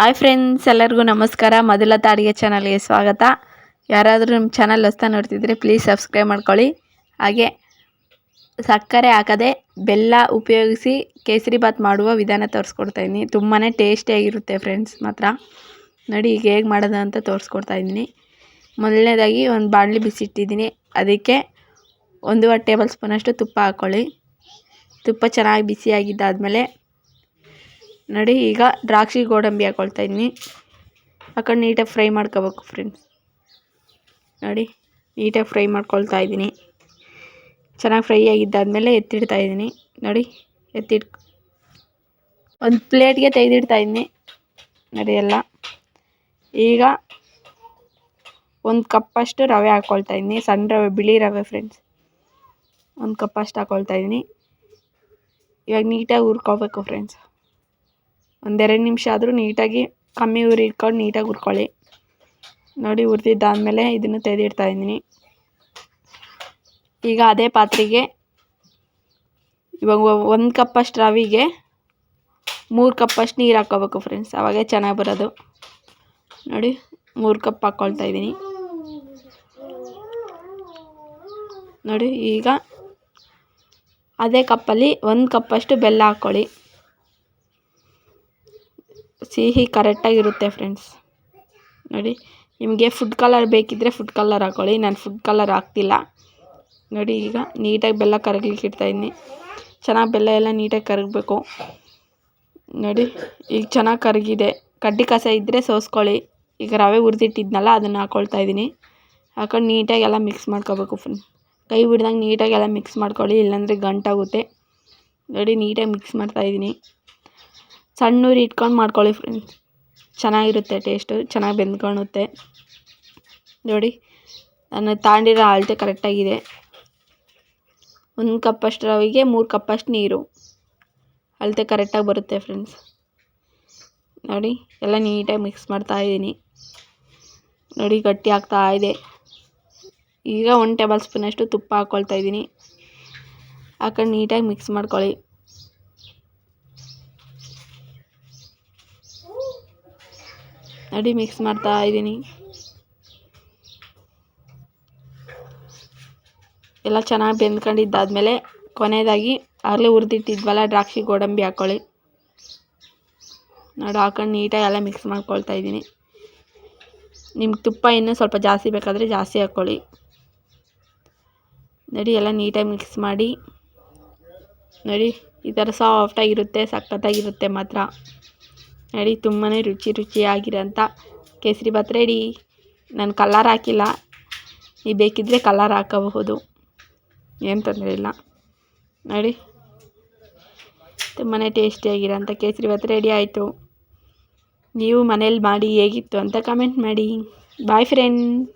Hi friends ಎಲ್ಲರಿಗೂ ನಮಸ್ಕಾರ. ಮೊದಲ ಅಡುಗೆ ಚಾನಲ್ಗೆ ಸ್ವಾಗತ. ಯಾರಾದರೂ ನಮ್ಮ ಚಾನಲ್ ಹೊಸ್ತಾ ನೋಡ್ತಿದ್ರೆ ಪ್ಲೀಸ್ ಸಬ್ಸ್ಕ್ರೈಬ್ ಮಾಡ್ಕೊಳ್ಳಿ. ಹಾಗೆ ಸಕ್ಕರೆ ಹಾಕದೆ ಬೆಲ್ಲ ಉಪಯೋಗಿಸಿ ಕೇಸರಿ ಬಾತ್ ಮಾಡುವ ವಿಧಾನ ತೋರಿಸ್ಕೊಡ್ತಾ ಇದ್ದೀನಿ. ತುಂಬಾ ಟೇಸ್ಟಿಯಾಗಿರುತ್ತೆ ಫ್ರೆಂಡ್ಸ್ ಮಾತ್ರ. ನೋಡಿ ಈಗ ಹೇಗೆ ಮಾಡೋದು ಅಂತ ತೋರಿಸ್ಕೊಡ್ತಾ ಇದ್ದೀನಿ. ಮೊದಲನೇದಾಗಿ ಒಂದು ಬಾಣಲಿ ಬಿಸಿಟ್ಟಿದ್ದೀನಿ. ಅದಕ್ಕೆ ಒಂದೂವರೆ ಟೇಬಲ್ ಸ್ಪೂನಷ್ಟು ತುಪ್ಪ ಹಾಕ್ಕೊಳ್ಳಿ ತುಪ್ಪ ಚೆನ್ನಾಗಿ ಬಿಸಿಯಾಗಿದ್ದಾದಮೇಲೆ ನೋಡಿ, ಈಗ ದ್ರಾಕ್ಷಿ ಗೋಡಂಬಿ ಹಾಕೊಳ್ತಾ ಇದ್ದೀನಿ ಹಾಕೊಂಡು ನೀಟಾಗಿ ಫ್ರೈ ಮಾಡ್ಕೋಬೇಕು ಫ್ರೆಂಡ್ಸ್ ನೋಡಿ ನೀಟಾಗಿ ಫ್ರೈ ಮಾಡ್ಕೊಳ್ತಾ ಇದ್ದೀನಿ. ಚೆನ್ನಾಗಿ ಫ್ರೈ ಆಗಿದ್ದಾದಮೇಲೆ ಎತ್ತಿಡ್ತಾ ಇದ್ದೀನಿ. ನೋಡಿ, ಎತ್ತಿಡ್, ಒಂದು ಪ್ಲೇಟ್ಗೆ ತೆಗೆದಿಡ್ತಾ ಇದ್ದೀನಿ. ನೋಡಿ ಎಲ್ಲ. ಈಗ ಒಂದು ಕಪ್ಪಷ್ಟು ರವೆ ಹಾಕ್ಕೊಳ್ತಾ ಇದ್ದೀನಿ. ಸಣ್ಣ ರವೆ, ಬಿಳಿ ರವೆ ಫ್ರೆಂಡ್ಸ್ ಒಂದು ಕಪ್ಪಷ್ಟು ಹಾಕ್ಕೊಳ್ತಾ ಇದ್ದೀನಿ. ಇವಾಗ ನೀಟಾಗಿ ಹುರ್ಕೋಬೇಕು ಫ್ರೆಂಡ್ಸ್ ಒಂದೆರಡು ನಿಮಿಷ ಆದರೂ ನೀಟಾಗಿ ಕಮ್ಮಿ ಉರಿ ಇಟ್ಕೊಂಡು ನೀಟಾಗಿ ಹುರ್ಕೊಳ್ಳಿ ನೋಡಿ ಹುರಿದಿದ್ದಾದಮೇಲೆ ಇದನ್ನು ತೆಗೆದಿಡ್ತಾ ಇದ್ದೀನಿ. ಈಗ ಅದೇ ಪಾತ್ರೆಗೆ ಇವಾಗ ಒಂದು ಕಪ್ಪಷ್ಟು ರವಿಗೆ ಮೂರು ಕಪ್ಪಷ್ಟು ನೀರು ಹಾಕ್ಕೋಬೇಕು ಫ್ರೆಂಡ್ಸ್ ಅವಾಗೇ ಚೆನ್ನಾಗಿ ಬರೋದು. ನೋಡಿ ಮೂರು ಕಪ್ ಹಾಕ್ಕೊಳ್ತಾ ಇದ್ದೀನಿ. ನೋಡಿ ಈಗ ಅದೇ ಕಪ್ಪಲ್ಲಿ ಒಂದು ಕಪ್ಪಷ್ಟು ಬೆಲ್ಲ ಹಾಕ್ಕೊಳ್ಳಿ ಸಿಹಿ ಕರೆಕ್ಟಾಗಿರುತ್ತೆ ಫ್ರೆಂಡ್ಸ್ ನೋಡಿ, ನಿಮಗೆ ಫುಡ್ ಕಲರ್ ಬೇಕಿದ್ದರೆ ಫುಡ್ ಕಲರ್ ಹಾಕ್ಕೊಳ್ಳಿ ನಾನು ಫುಡ್ ಕಲರ್ ಹಾಕ್ತಿಲ್ಲ. ನೋಡಿ, ಈಗ ನೀಟಾಗಿ ಬೆಲ್ಲ ಕರಗ್ಲಿಕ್ಕೆ ಇಡ್ತಾಯಿದ್ದೀನಿ ಚೆನ್ನಾಗಿ ಬೆಲ್ಲ ಎಲ್ಲ ನೀಟಾಗಿ ಕರಗಬೇಕು. ನೋಡಿ, ಈಗ ಚೆನ್ನಾಗಿ ಕರಗಿದೆ. ಕಡ್ಡಿ ಕಸ ಇದ್ದರೆ ಸೋಸ್ಕೊಳ್ಳಿ. ಈಗ ರವೆ ಹುರಿದಿಟ್ಟಿದ್ನಲ್ಲ, ಅದನ್ನು ಹಾಕ್ಕೊಳ್ತಾ ಇದ್ದೀನಿ. ಹಾಕೊಂಡು ನೀಟಾಗಿ ಎಲ್ಲ ಮಿಕ್ಸ್ ಮಾಡ್ಕೋಬೇಕು ಫ್ರೆಂಡ್ ಕೈ ಬಿಡ್ದಂಗೆ ನೀಟಾಗಿ ಎಲ್ಲ ಮಿಕ್ಸ್ ಮಾಡ್ಕೊಳ್ಳಿ, ಇಲ್ಲಾಂದರೆ ಗಂಟಾಗುತ್ತೆ. ನೋಡಿ, ನೀಟಾಗಿ ಮಿಕ್ಸ್ ಮಾಡ್ತಾಯಿದ್ದೀನಿ ಸಣ್ಣ ಉರಿ ಇಟ್ಕೊಂಡು ಮಾಡ್ಕೊಳ್ಳಿ ಫ್ರೆಂಡ್ಸ್ ಚೆನ್ನಾಗಿರುತ್ತೆ ಟೇಸ್ಟು ಚೆನ್ನಾಗಿ ಬೆಂದ್ಕೊಳ್ಳುತ್ತೆ ನೋಡಿ, ನಾನು ತಾಂಡಿರೋ ಅಳತೆ ಕರೆಕ್ಟಾಗಿದೆ ಒಂದು ಕಪ್ಪಷ್ಟು ರವಿಗೆ, ಮೂರು ಕಪ್ಪಷ್ಟು ನೀರು. ಅಳತೆ ಕರೆಕ್ಟಾಗಿ ಬರುತ್ತೆ ಫ್ರೆಂಡ್ಸ್ ನೋಡಿ, ಎಲ್ಲ ನೀಟಾಗಿ ಮಿಕ್ಸ್ ಮಾಡ್ತಾ ಇದ್ದೀನಿ. ನೋಡಿ, ಗಟ್ಟಿ ಆಗ್ತಾ ಇದೆ. ಈಗ ಒಂದು ಟೇಬಲ್ ಸ್ಪೂನಷ್ಟು ತುಪ್ಪ ಹಾಕ್ಕೊಳ್ತಾ ಇದ್ದೀನಿ. ಹಾಕೊಂಡು ನೀಟಾಗಿ ಮಿಕ್ಸ್ ಮಾಡ್ಕೊಳ್ಳಿ. ನೋಡಿ ಮಿಕ್ಸ್ ಮಾಡ್ತಾ ಇದ್ದೀನಿ. ಎಲ್ಲ ಚೆನ್ನಾಗಿ ಬೆಂದ್ಕೊಂಡಿದ್ದಾದಮೇಲೆ ಕೊನೆಯದಾಗಿ ಆಗಲೇ ಹುರಿದಿಟ್ಟಿದ್ವಲ್ಲ ದ್ರಾಕ್ಷಿ ಗೋಡಂಬಿ ಹಾಕ್ಕೊಳ್ಳಿ ನೋಡಿ ಹಾಕೊಂಡು ನೀಟಾಗಿ ಎಲ್ಲ ಮಿಕ್ಸ್ ಮಾಡ್ಕೊಳ್ತಾ ಇದ್ದೀನಿ. ನಿಮ್ಗೆ ತುಪ್ಪ ಇನ್ನೂ ಸ್ವಲ್ಪ ಜಾಸ್ತಿ ಬೇಕಾದರೆ ಜಾಸ್ತಿ ಹಾಕ್ಕೊಳ್ಳಿ ನಡಿ ಎಲ್ಲ ನೀಟಾಗಿ ಮಿಕ್ಸ್ ಮಾಡಿ. ನೋಡಿ, ಈ ಥರ ಸಾಫ್ಟಾಗಿರುತ್ತೆ ಸಖತ್ತಾಗಿರುತ್ತೆ ಮಾತ್ರ. ನೋಡಿ ತುಂಬಾ ರುಚಿ ರುಚಿಯಾಗಿರೋಂಥ ಕೇಸರಿ ಭಾತ್ ರೆಡಿ ನಾನು ಕಲ್ಲರ್ ಹಾಕಿಲ್ಲ. ನೀವು ಬೇಕಿದ್ದರೆ ಕಲರ್ ಹಾಕಬಹುದು. ಏನು ತೊಂದರೆ ಇಲ್ಲ. ನೋಡಿ. ತುಂಬಾ ಟೇಸ್ಟಿಯಾಗಿರೋಂಥ ಕೇಸರಿ ಭಾತ್ ರೆಡಿ ಆಯಿತು. ನೀವು ಮನೇಲಿ ಮಾಡಿ ಹೇಗಿತ್ತು ಅಂತ ಕಮೆಂಟ್ ಮಾಡಿ. Boy friend